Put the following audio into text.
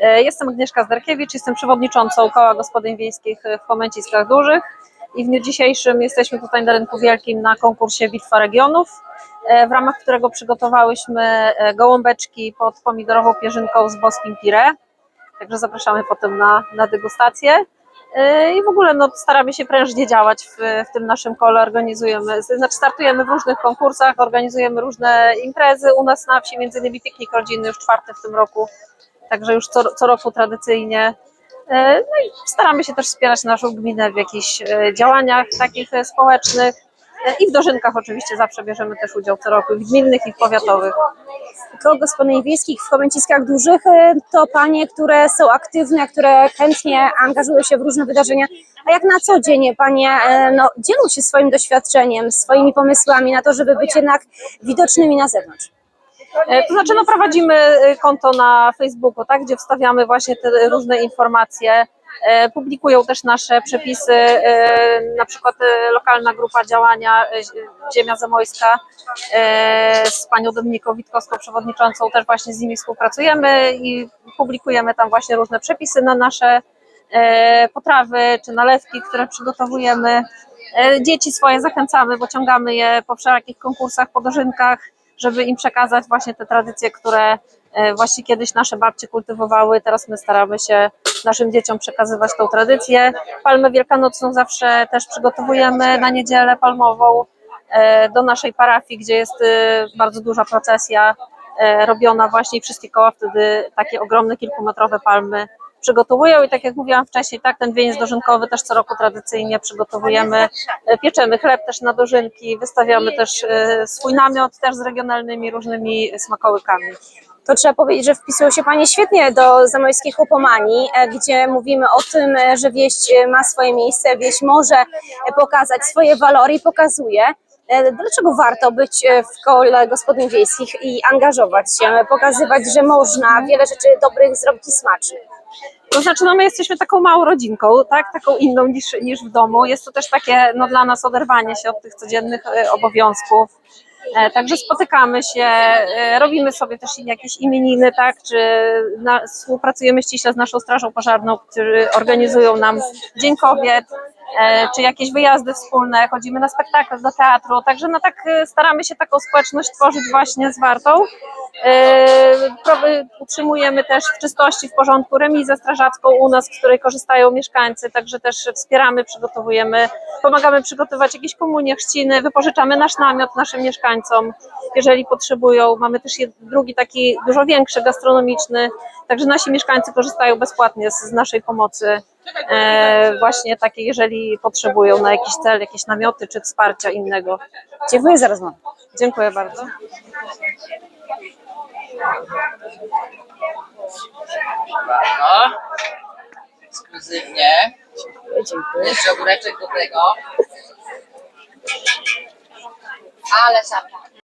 E, Jestem Agnieszka Zdarkiewicz, jestem przewodniczącą Koła Gospodyń Wiejskich w Chomęciskach Dużych i w dniu dzisiejszym jesteśmy tutaj na Rynku Wielkim na konkursie Bitwa Regionów, e, w ramach którego przygotowałyśmy e, gołąbeczki pod pomidorową pierzynką z boskim pire. Także zapraszamy potem na, na degustację. E, I w ogóle no, staramy się prężnie działać w, w tym naszym kole, organizujemy, znaczy startujemy w różnych konkursach, organizujemy różne imprezy u nas na wsi, między innymi piknik rodzinny już czwarty w tym roku, także już co, co roku tradycyjnie. E, No i staramy się też wspierać naszą gminę w jakichś e, działaniach takich społecznych i w dożynkach oczywiście zawsze bierzemy też udział co roku, w gminnych i w powiatowych. Koło gospodyń wiejskich w Chomęciskach Dużych e, to panie, które są aktywne, które chętnie angażują się w różne wydarzenia. A jak na co dzień panie e, no, dzielą się swoim doświadczeniem, swoimi pomysłami na to, żeby być jednak widocznymi na zewnątrz? E, To znaczy, no prowadzimy e, konto na Facebooku, tak, gdzie wstawiamy właśnie te różne informacje. E, Publikują też nasze przepisy, e, na przykład e, lokalna grupa działania Ziemia Zamojska z panią Dominiką Witkowską, przewodniczącą, też właśnie z nimi współpracujemy i publikujemy tam właśnie różne przepisy na nasze potrawy czy nalewki, które przygotowujemy. Dzieci swoje zachęcamy, bo ciągamy je po wszelakich konkursach, po dożynkach, żeby im przekazać właśnie te tradycje, które właśnie kiedyś nasze babcie kultywowały. Teraz my staramy się naszym dzieciom przekazywać tą tradycję. Palmę wielkanocną zawsze też przygotowujemy na niedzielę palmową e, do naszej parafii, gdzie jest e, bardzo duża procesja e, robiona właśnie i wszystkie koła wtedy takie ogromne kilkumetrowe palmy przygotowują i tak jak mówiłam wcześniej, tak, ten wieniec dożynkowy też co roku tradycyjnie przygotowujemy, E, pieczemy chleb też na dożynki, wystawiamy też e, swój namiot też z regionalnymi różnymi smakołykami. To trzeba powiedzieć, że wpisują się Panie świetnie do zamojskiej chłopomanii, e, gdzie mówimy o tym, e, że wieś e, ma swoje miejsce, wieś może pokazać swoje walory i pokazuje. Dlaczego warto być w kole gospodyń wiejskich i angażować się, pokazywać, że można wiele rzeczy dobrych zrobić i smacznych? To znaczy, no my jesteśmy taką małą rodzinką, tak, taką inną niż, niż w domu. Jest to też takie, no dla nas oderwanie się od tych codziennych obowiązków. E, Także spotykamy się, e, robimy sobie też jakieś imieniny, tak, czy na, współpracujemy ściśle z naszą Strażą Pożarną, którzy organizują nam Dzień Kobiet, e, czy jakieś wyjazdy wspólne, chodzimy na spektakle, do teatru, także no tak staramy się taką społeczność tworzyć właśnie zwartą. Utrzymujemy też w czystości, w porządku remizę strażacką u nas, z której korzystają mieszkańcy, także też wspieramy, przygotowujemy, pomagamy przygotować jakieś komunie, chrzciny, wypożyczamy nasz namiot naszym mieszkańcom, jeżeli potrzebują. Mamy też drugi taki dużo większy, gastronomiczny, także nasi mieszkańcy korzystają bezpłatnie z, z naszej pomocy, e, właśnie takiej, jeżeli potrzebują na jakiś cel, jakieś namioty czy wsparcia innego. Dziękuję za rozmowę. Dziękuję bardzo. No. Dziękuję. Jeszcze ogóreczek do tego. Ale zapach.